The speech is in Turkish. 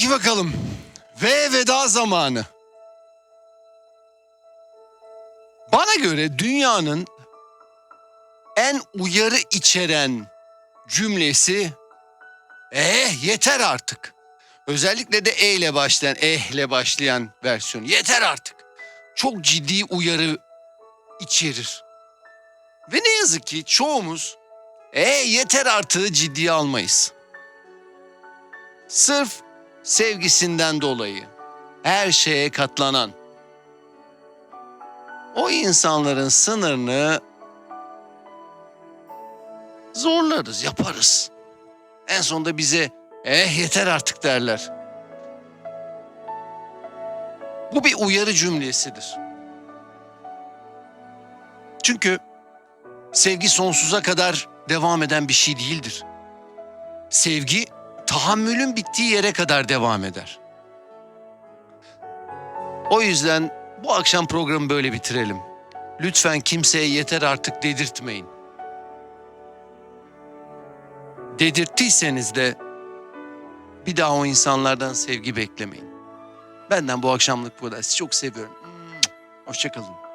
Peki bakalım. Ve veda zamanı. Bana göre dünyanın en uyarı içeren cümlesi eh yeter artık. Özellikle de e ile başlayan, eh ile başlayan versiyon. Yeter artık. Çok ciddi uyarı içerir. Ve ne yazık ki çoğumuz e yeter artığı ciddiye almayız. Sırf sevgisinden dolayı her şeye katlanan o insanların sınırını zorlarız, yaparız. En sonunda bize eh yeter artık derler. Bu bir uyarı cümlesidir. Çünkü sevgi sonsuza kadar devam eden bir şey değildir. Sevgi tahammülün bittiği yere kadar devam eder. O yüzden bu akşam programı böyle bitirelim. Lütfen kimseye yeter artık dedirtmeyin. Dedirttiyseniz de bir daha o insanlardan sevgi beklemeyin. Benden bu akşamlık bu kadar. Sizi çok seviyorum. Hoşçakalın.